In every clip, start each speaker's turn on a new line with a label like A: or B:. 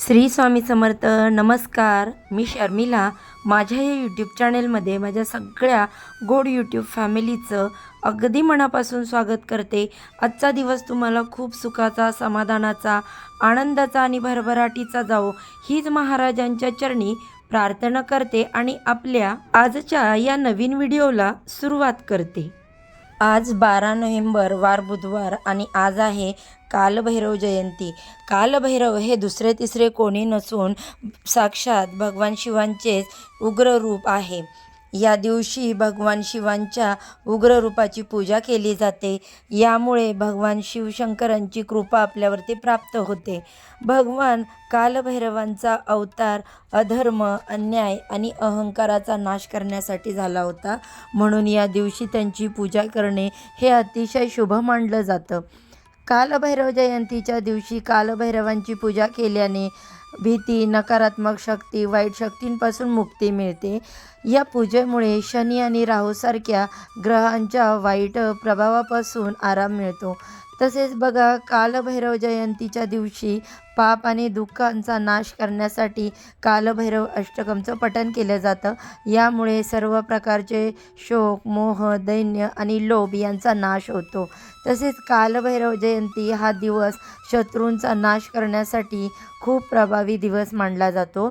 A: श्री स्वामी समर्थ नमस्कार. मी शर्मिला. माझ्या या यूट्यूब चॅनेलमध्ये माझ्या सगळ्या गोड यूट्यूब फॅमिलीचं अगदी मनापासून स्वागत करते. आजचा दिवस तुम्हाला खूप सुखाचा समाधानाचा आनंदाचा आणि भरभराटीचा जावो. हीच महाराजांच्या चरणी प्रार्थना करते आणि आपल्या आजच्या या नवीन व्हिडिओला सुरुवात करते. आज बारा नोव्हेंबर वार बुधवार आणि आज आहे कालभैरव जयंती. कालभैरव हे दुसरे तिसरे कोणी नसून साक्षात भगवान शिवांचेच उग्र रूप आहे. या दिवशी भगवान शिवांच्या उग्र रूपाची पूजा केली जाते. यामुळे भगवान शिवशंकरांची कृपा आपल्यावरती प्राप्त होते. भगवान कालभैरवांचा अवतार अधर्म अन्याय आणि अहंकाराचा नाश करण्यासाठी झाला होता. म्हणून या दिवशी त्यांची पूजा करणे हे अतिशय शुभ मानलं जातं. कालभैरव जयंतीच्या दिवशी कालभैरवांची पूजा केल्याने भीती नकारात्मक शक्ती वाईट शक्तींपासून मुक्ती मिळते. या पूजेमुळे शनी आणि राहूसारख्या ग्रहांच्या वाईट प्रभावापासून आराम मिळतो. तसेच बघा कालभैरव जयंतीच्या दिवशी पाप आणि दुःखांचा नाश करण्यासाठी कालभैरव अष्टकमचं पठन केलं जातं. यामुळे सर्व प्रकारचे शोक मोह दैन्य आणि लोभ यांचा नाश होतो. तसेच कालभैरव जयंती हा दिवस शत्रूंचा नाश करण्यासाठी खूप प्रभावी दिवस मानला जातो.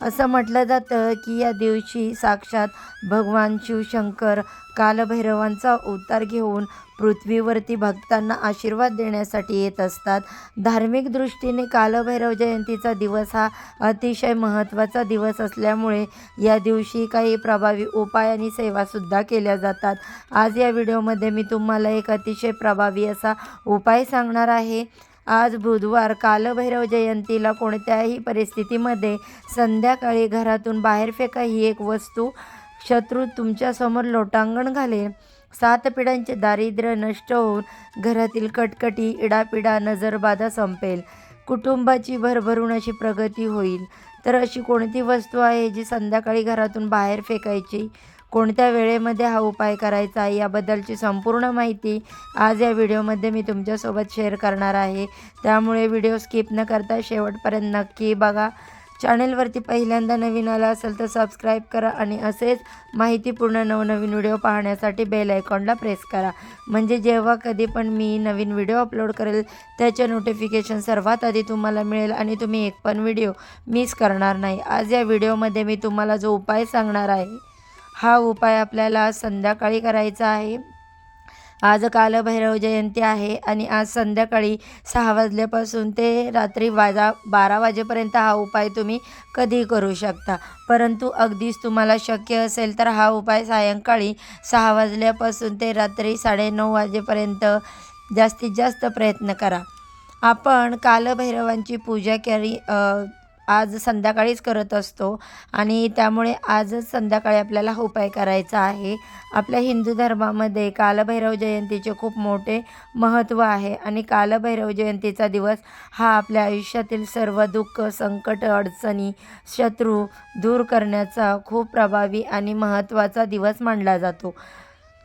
A: असं म्हटलं जातं की या दिवशी साक्षात भगवान शिवशंकर कालभैरवांचा अवतार घेऊन पृथ्वीवरती भक्तांना आशीर्वाद देण्यासाठी येत असतात. धार्मिक दृष्टीने कालभैरव जयंतीचा दिवस हा अतिशय महत्त्वाचा दिवस असल्यामुळे या दिवशी काही प्रभावी उपाय आणि सेवासुद्धा केल्या जातात. आज या व्हिडिओमध्ये मी तुम्हाला एक अतिशय प्रभावी असा उपाय सांगणार आहे. आज बुधवार कालभैरव जयंतीला कोणत्याही परिस्थितीमध्ये संध्याकाळी घरातून बाहेर फेका ही एक वस्तू शत्रू तुमच्यासमोर लोटांगण घालेल. सात पिढ्यांचे दारिद्र्य नष्ट होऊन घरातील कटकटी इडापिडा नजरबाधा संपेल. कुटुंबाची भरभरून अशी प्रगती होईल. तर अशी कोणती वस्तू आहे जी संध्याकाळी घरातून बाहेर फेकायची? कोणत्या वेळेमध्ये हा उपाय करायचा आहे याबद्दलची संपूर्ण माहिती आज या व्हिडिओमध्ये मी तुमच्यासोबत शेअर करणार आहे. त्यामुळे व्हिडिओ स्किप न करता शेवटपर्यंत नक्की बघा. चॅनेलवरती पहिल्यांदा नवीन आला असेल तर सबस्क्राईब करा आणि असेच माहितीपूर्ण नवनवीन व्हिडिओ पाहण्यासाठी बेल आयकॉनला प्रेस करा. म्हणजे जेव्हा कधी पण मी नवीन व्हिडिओ अपलोड करेल त्याचे नोटिफिकेशन सर्वात आधी तुम्हाला मिळेल आणि तुम्ही एक पण व्हिडिओ मिस करणार नाही. आज या व्हिडिओमध्ये मी तुम्हाला जो उपाय सांगणार आहे हा उपाय आपल्याला संध्याकाळी करायचा आहे. आज कालभैरव जयंती आहे आणि आज संध्याकाळी सहा वाजल्यापासून ते रात्री वाजा बारा वाजेपर्यंत हा उपाय तुम्ही कधी करू शकता. परंतु अगदीच तुम्हाला शक्य असेल तर हा उपाय सायंकाळी सहा वाजल्यापासून ते रात्री साडेनऊ वाजेपर्यंत जास्तीत जास्त प्रयत्न करा. आपण कालभैरवांची पूजा करी आज संध्याकाळीच करत असतो आणि त्यामुळे आजच संध्याकाळी आपल्याला हा उपाय करायचा आहे. आपल्या हिंदू धर्मामध्ये कालभैरव जयंतीचे खूप मोठे महत्त्व आहे आणि कालभैरव जयंतीचा दिवस हा आपल्या आयुष्यातील सर्व दुःख संकट अडचणी शत्रू दूर करण्याचा खूप प्रभावी आणि महत्त्वाचा दिवस मानला जातो.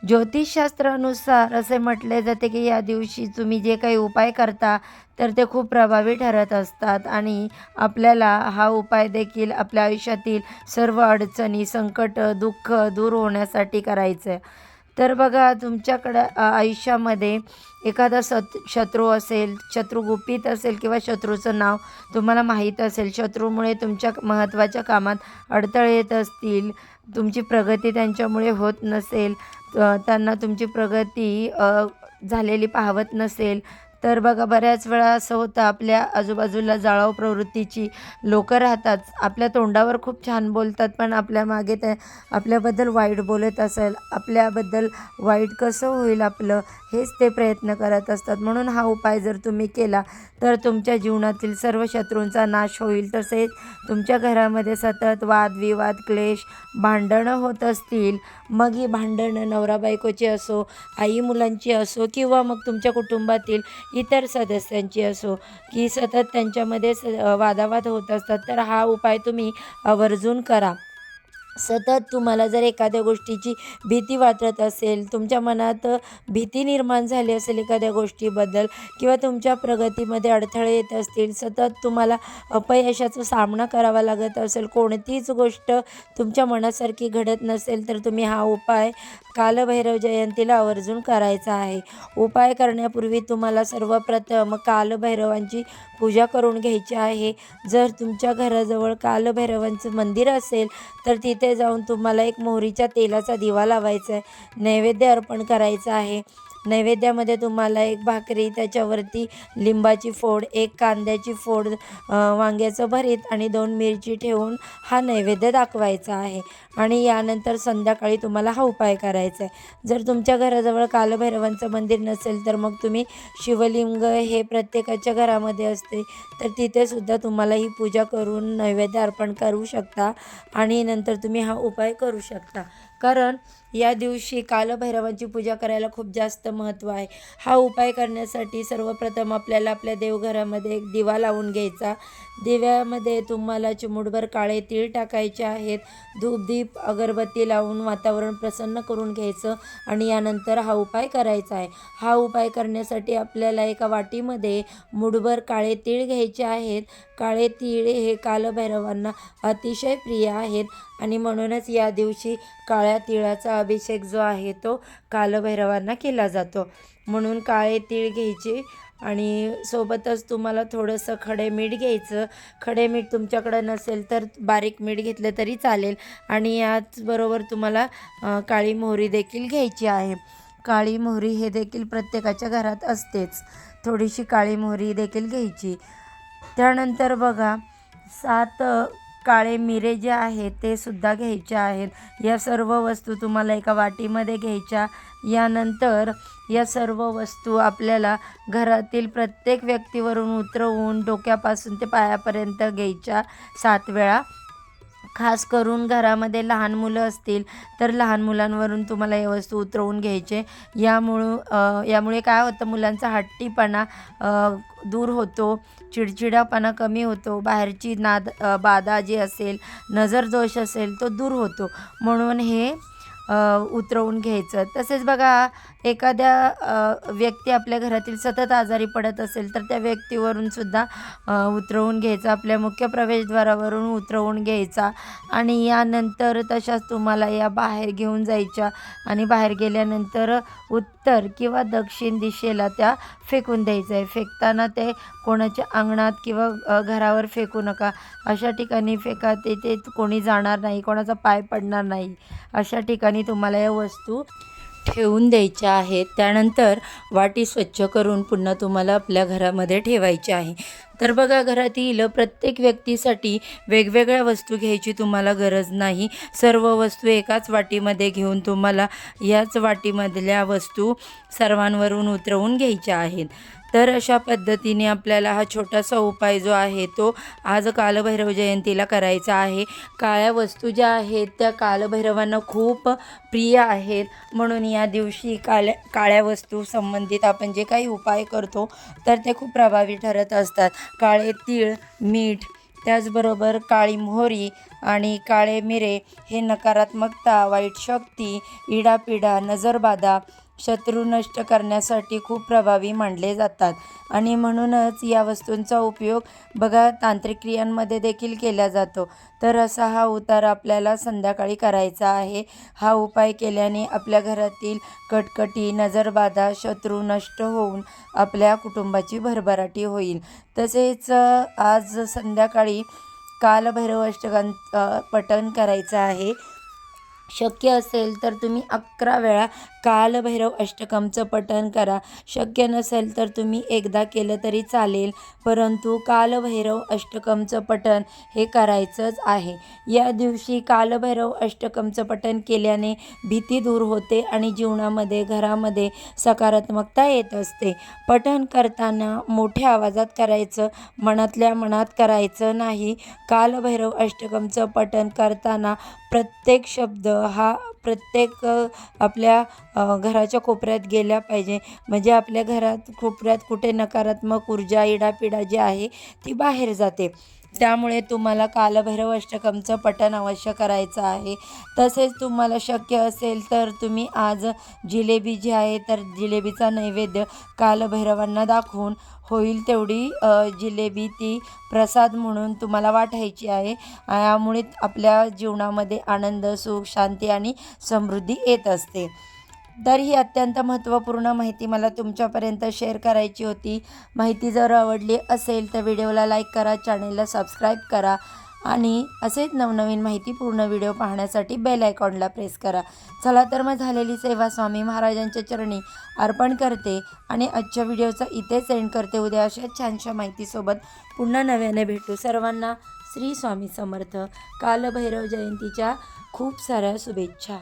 A: ज्योतिषशास्त्रानुसार असे म्हटले जाते की या दिवशी तुम्ही जे काही उपाय करता तर ते खूप प्रभावी ठरत असतात आणि आपल्याला हा उपाय देखील आपल्या आयुष्यातील सर्व अडचणी संकट दुःख दूर होण्यासाठी करायचं. आहे तर बघा तुमच्याकडं आयुष्यामध्ये एखादा सत शत्रू असेल शत्रू गुपित असेल किंवा शत्रूचं नाव तुम्हाला माहीत असेल शत्रूमुळे तुमच्या महत्त्वाच्या कामात अडथळे येत असतील तुमची प्रगती त्यांच्यामुळे होत नसेल त्यांना तुमची प्रगती झालेली पाहवत नसेल तर बघा बऱ्याच वेळा असं होतं आपल्या आजूबाजूला जाळाव प्रवृत्तीची लोकं राहतात आपल्या तोंडावर खूप छान बोलतात पण आपल्या मागे ते आपल्याबद्दल वाईट बोलत असेल आपल्याबद्दल वाईट कसं होईल आपलं हेच ते प्रयत्न करत असतात. म्हणून हा उपाय जर तुम्ही केला तर तुमच्या जीवनातील सर्व शत्रूंचा नाश होईल. तसेच तुमच्या घरामध्ये सतत वादविवाद क्लेश भांडणं होत असतील. मग ही भांडणं नवरा बायकोची असो आई मुलांची असो किंवा मग तुमच्या कुटुंबातील इतर सदस्यांची असो की सतत त्यांच्यामध्ये स वादावाद होत असतात तर हा उपाय तुम्ही आवर्जून करा. सतत तुम्हाला जर एखाद्या गोष्टीची भीती वाटत असेल तुमच्या मनात भीती निर्माण झाली असेल एखाद्या गोष्टीबद्दल किंवा तुमच्या प्रगतीमध्ये अडथळे येत असतील सतत तुम्हाला अपयशाचा सामना करावा लागत असेल कोणतीच गोष्ट तुमच्या मनासारखी घडत नसेल तर तुम्ही हा उपाय कालभैरव जयंतीला आवर्जून करायचा आहे. उपाय करण्यापूर्वी तुम्हाला सर्वप्रथम कालभैरवांची पूजा करून घ्यायची आहे. जर तुमच्या घराजवळ कालभैरवांचं मंदिर असेल तर तिथे जाऊन तुम्हाला एक मोहरीच्या तेलाचा दिवा लावायचा आहे. नैवेद्य अर्पण करायचं आहे. नैवेद्यामध्ये तुम्हाला एक भाकरी त्याच्यावरती लिंबाची फोड एक कांद्याची फोड वांग्याचं भरीत आणि दोन मिरची ठेवून हा नैवेद्य दाखवायचा आहे. आणि यानंतर संध्याकाळी तुम्हाला हा उपाय करायचा आहे. जर तुमच्या घराजवळ कालभैरवांचं मंदिर नसेल तर मग तुम्ही शिवलिंग हे प्रत्येकाच्या घरामध्ये असते तर तिथेसुद्धा तुम्हाला ही पूजा करून नैवेद्य अर्पण करू शकता आणि नंतर तुम्ही हा उपाय करू शकता. कारण या दिवशी कालभैरवांची पूजा करायला खूप जास्त महत्त्व आहे. हा उपाय करण्यासाठी सर्वप्रथम आपल्याला आपल्या देवघरामध्ये एक दिवा लावून घ्यायचा. दिव्यामध्ये तुम्हाला चिमुटभर काळे तीळ टाकायचे आहेत. धूपदीप अगरबत्ती लावून वातावरण प्रसन्न करून घ्यायचं आणि यानंतर हा उपाय करायचा आहे. हा उपाय करण्यासाठी आपल्याला एका वाटीमध्ये मुठभर काळे तीळ घ्यायचे आहेत. काळे तीळ हे कालभैरवांना अतिशय प्रिय आहेत आणि म्हणूनच या दिवशी काळ्या तिळाचा अभिषेक जो आहे तो कालभैरवांना केला जातो. म्हणून काळे तीळ घ्यायचे आणि सोबतच तुम्हाला थोडंसं खडे मीठ घ्यायचं. खडे मीठ तुमच्याकडं नसेल तर बारीक मीठ घेतलं तरी चालेल. आणि याचबरोबर तुम्हाला काळी मोहरी देखील घ्यायची आहे. काळी मोहरी हे देखील प्रत्येकाच्या घरात असतेच. थोडीशी काळी मोहरी देखील घ्यायची. त्यानंतर बघा सात काळे मिरे जे आहेत ते सुद्धा घ्यायचे आहेत. या सर्व वस्तू तुम्हाला एका वाटीमध्ये घ्यायच्या. यानंतर या सर्व वस्तू आपल्याला घरातील प्रत्येक व्यक्तीवरून उतरवून डोक्यापासून ते पायापर्यंत घ्यायच्या सात वेळा. खास करून घरामध्ये लहान मुलं असतील तर लहान मुलांवरून तुम्हाला हे वस्तू उतरवून घ्यायचे. यामुळं यामुळे काय होतं मुलांचा हट्टीपणा दूर होतो चिडचिडापणा कमी होतो बाहेरची नाद बाधा जी असेल नजर दोष असेल तो दूर होतो. म्हणून हे उतरवून घ्यायचं. तसेच बघा एखाद्या व्यक्ती आपल्या घरातील सतत आजारी पडत असेल तर त्या व्यक्तीवरून सुद्धा उतरवून घ्यायचा. आपल्या मुख्य प्रवेशद्वारावरून उतरवून घ्यायचा. आणि यानंतर तशाच तुम्हाला या बाहेर घेऊन जायच्या आणि बाहेर गेल्यानंतर उत्तर किंवा दक्षिण दिशेला त्या फेकून द्यायचं आहे फेकताना ते कोणाच्या अंगणात किंवा घरावर फेकू नका. अशा ठिकाणी फेका ते कोणी जाणार नाही कोणाचा पाय पडणार नाही. अशा ठिकाणी तुम्हाला या वस्तू ठेवून द्यायच्या आहेत. त्यानंतर वाटी स्वच्छ करून पुन्हा तुम्हाला आपल्या घरामध्ये ठेवायची आहे. तर बघा घरातील प्रत्येक व्यक्तीसाठी वेगवेगळ्या वस्तू घ्यायची तुम्हाला गरज नाही. सर्व वस्तू एकाच वाटीमध्ये घेऊन तुम्हाला याच वाटीमधल्या वस्तू सर्वांवरून उतरवून घ्यायच्या आहेत. तर अशा पद्धतीने आपल्याला हा छोटासा उपाय जो आहे तो आज कालभैरव जयंतीला करायचा आहे. काळ्या वस्तू ज्या आहेत त्या कालभैरवांना खूप प्रिय आहेत. म्हणून या दिवशी काळ्या काळ्या वस्तू संबंधित आपण जे काही उपाय करतो तर ते खूप प्रभावी ठरत असतात. काळे तीळ मीठ त्याचबरोबर काळी मोहरी आणि काळे मिरे हे नकारात्मकता वाईट शक्ती इडापिडा नजरबाधा शत्रू नष्ट करण्यासाठी खूप प्रभावी मानले जातात. आणि म्हणूनच या वस्तूंचा उपयोग बघा तांत्रिक क्रियांमध्ये देखील केला जातो. तर असा हा उतार आपल्याला संध्याकाळी करायचा आहे. हा उपाय केल्याने आपल्या घरातील कटकटी नजरबाधा शत्रू नष्ट होऊन आपल्या कुटुंबाची भरभराटी होईल. तसेच आज संध्याकाळी कालभैरव अष्टकां पठण करायचं आहे. शक्य असेल तर तुम्ही अकरा वेळा कालभैरव अष्टकमचं पठण करा. शक्य नसेल तर तुम्ही एकदा केलं तरी चालेल परंतु कालभैरव अष्टकमचं पठण हे करायचंच आहे. या दिवशी कालभैरव अष्टकमचं पठण केल्याने भीती दूर होते आणि जीवनामध्ये घरामध्ये सकारात्मकता येत असते. पठण करताना मोठ्या आवाजात करायचं मनातल्या मनात करायचं नाही. कालभैरव अष्टकमचं पठण करताना प्रत्येक शब्द हा प्रत्येक आपल्या घराच्या कोपऱ्यात गेल्या पाहिजे. म्हणजे आपल्या घरात कोपऱ्यात कुठे नकारात्मक ऊर्जा इडापिडा जी आहे ती बाहेर जाते. त्यामुळे तुम्हाला कालभैरव अष्टकमचं पठण अवश्य करायचं आहे. तसेच तुम्हाला शक्य असेल तर तुम्ही आज जिलेबी जी आहे तर जिलेबीचा नैवेद्य कालभैरवांना दाखवून होईल तेवढी जिलेबी ती प्रसाद म्हणून तुम्हाला वाटायची आहे. यामुळे आपल्या जीवनामध्ये आनंद सुख शांती आणि समृद्धी येत असते. तर ही अत्यंत महत्त्वपूर्ण माहिती मला तुमच्यापर्यंत शेअर करायची होती. माहिती जर आवडली असेल तर व्हिडिओला लाईक करा चॅनेलला सबस्क्राईब करा आणि असेच नवनवीन माहिती पूर्ण व्हिडिओ पाहण्यासाठी बेल आयकॉनला प्रेस करा. चला तर मग झालेली सेवा स्वामी महाराजांच्या चरणी अर्पण करते आणि आजच्या व्हिडिओचा इथेच एंड करते. उद्या अशा छानशा माहितीसोबत पुन्हा नव्याने भेटू. सर्वांना श्री स्वामी समर्थ. कालभैरव जयंतीच्या खूप साऱ्या शुभेच्छा.